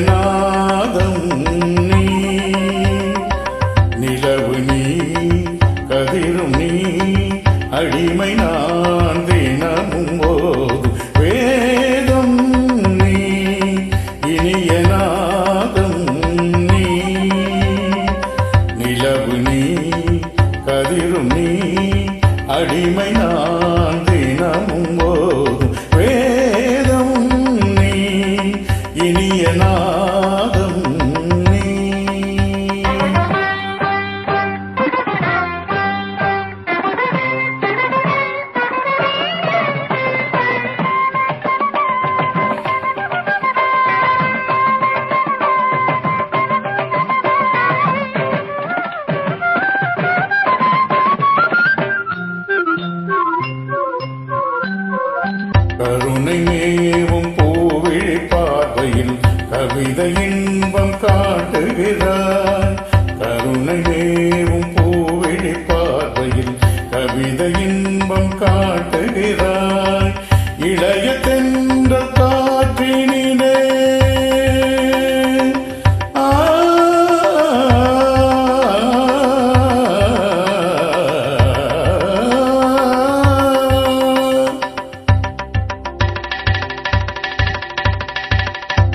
மேகநாதம் நீ. நிலவு நீ கதிரும் நீ அடிமை நான். இன்பம் காட்டுகிறாய். கருணையேவும் பூவிழி பார்வையில் கவிதை இன்பம் காட்டுகிறாய். இளைய தென்ற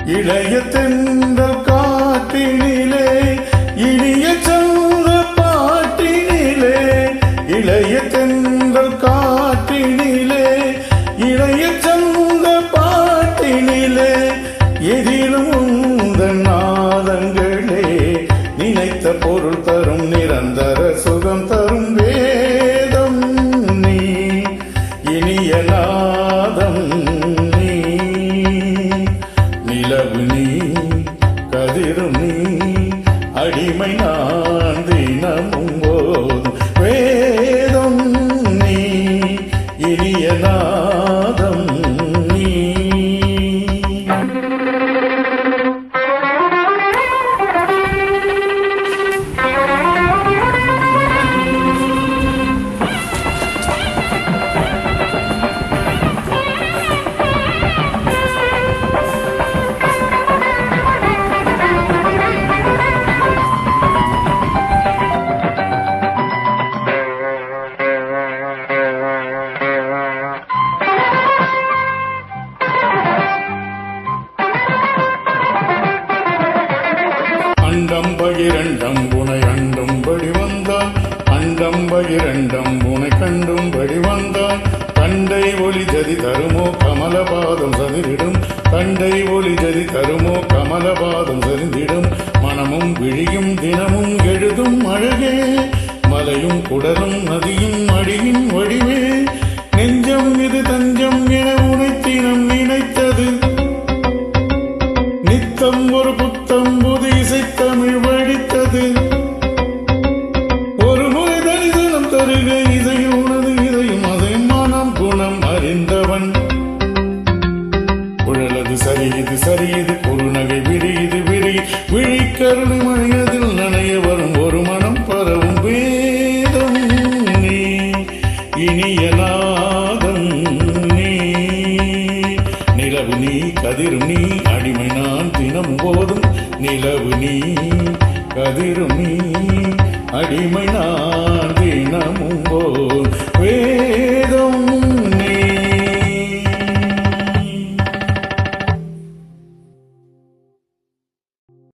இளைய தென்றல் காட்டினிலே இனிய சந்திர பாட்டினிலே இளைய தென்றல் காட்டினிலே இளைய சந்திர பாட்டினிலே எதிலும் உந்த நாதங்களே நினைத்த பொருள் தரும் நிரந்த கதிரும் நீ. அடிமை நான் தினமும் போதும். வேதம் நீ. இனிய நாதம் அண்டம் பகிரண்டம் புனை அண்டும்படி வந்தான் அண்டம் பகிரண்டம் புனை கண்டும்படி வந்தான் தண்டை ஒளி ஜதி தருமோ கமலபாதம் சதிரிடும் தண்டை ஒளி ஜதி தருமோ கமலபாதம் சரிந்திடும் மனமும் விழியும் தினமும் எழுதும் அழகே மலையும் குடலும் நதியும் அடியின் வடிவே. நெஞ்சம் இது தஞ்சம் என உனைத்தினம் சரியுது சரியுது இது சரி இது குறுநகை விரி இது விரி விழிக்கருணை மழையதில் நனைய வரும் ஒரு மனம் பரவும் வேதம் நீ. இனிய நாதம் நீ. நிலவு நீ கதிரும் நீ அடிமை நான் தினம் போதும். நிலவு நீ கதிரும் நீ அடிமை நான் தினமும் போதும்.